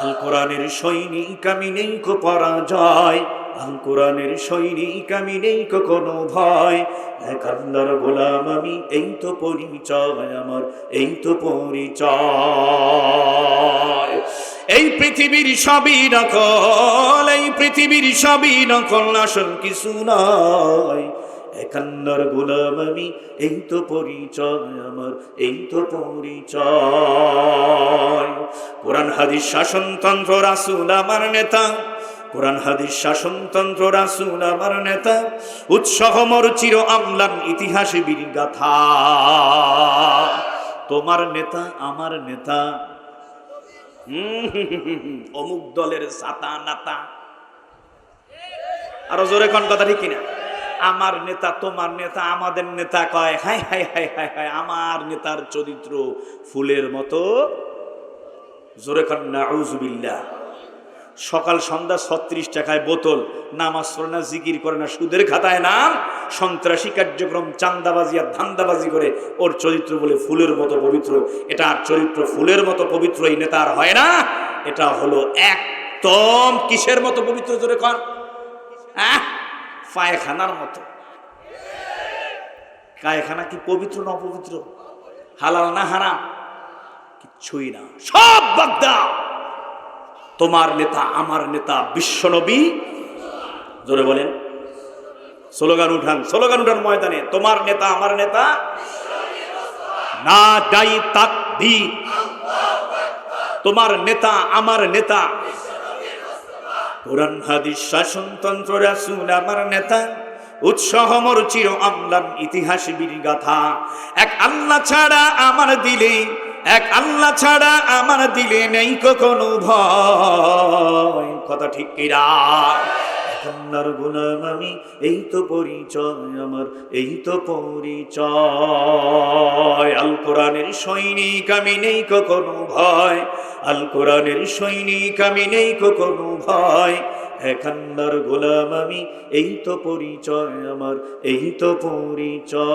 আল কোরআনের সৈনিক আমি নেই কো পরাজয়। আল কোরআনের সৈনিক আমি নেই কোনো ভয়। এক আল্লাহর গোলাম আমি, এই তো পরিচয় আমার, এই তো পরিচয়। এই পৃথিবীর সবই নকল, এই পৃথিবীর সবই নকল, আসল কিছু নয় একান্নর গোলাম আমি, এই তো পরিচয় আমার, এই তো পরিচয়। কোরআন হাদিস শাসনতন্ত্র রাসুল আমার নেতা, কোরআন হাদিস শাসনতন্ত্র রাসুল আমার নেতা, উৎসাহ মর চির আমলান ইতিহাসে বীর গাথা তোমার নেতা আমার নেতা। অমুক দলের সাতা নাতা। আরও জোরে কোন কথা ঠিক কিনা? আমার নেতা, তোমার নেতা, আমাদের নেতা কয় হাই হাই হাই হাই হাই আমার নেতার চরিত্র ফুলের মতো। জোরে কন নাউজুবিল্লাহ সকাল সন্ধ্যা ছত্রিশ টাকায় বোতল, নামাজ পড়ে না, জিকির করে না, সুদের খাতায় নাম, সন্ত্রাসী কার্যক্রম, চান্দাবাজি আর ধান্দাবাজি করে ওর চরিত্র বলে ফুলের মতো পবিত্র। এটা আর চরিত্র ফুলের মতো পবিত্র এই নেতা আর হয় না। এটা হলো একদম কিসের মতো পবিত্র জোরে আহ পায়খানার মতো। কায়খানা কি পবিত্র না অপবিত্র? হালাল না হারাম? কিচ্ছুই না। সব বাগদা তোমার নেতা, আমার নেতা বিশ্বনবী। জোরে বলেন। স্লোগান উঠান স্লোগান উঠান ময়দানে। তোমার নেতা, আমার নেতা। না যাই তাকবি তোমার নেতা, আমার নেতা। কোরআন, হাদিস শাসনতন্ত্র রাসূল, আমার নেতা। উৎসাহ মোর চির আমলান ইতিহাস বীর গাথা এক আল্লাহ ছাড়া আমার দিলে এক আল্লাহ ছাড়া আমার দিলে নেই কোনো ভয়। কথা ঠিক কিরা আল্লাহর গোলাম আমি, এই তো পরিচয় আমার, এই তো পরিচয়। আল কোরআনের সৈনিক আমি নেই কোনো ভয়। আল কোরআনের সৈনিক আমি নেই কোনো ভয়। এখান্নার গোলাম আমি, এই তো পরিচয় আমার, এই তো পরিচয়।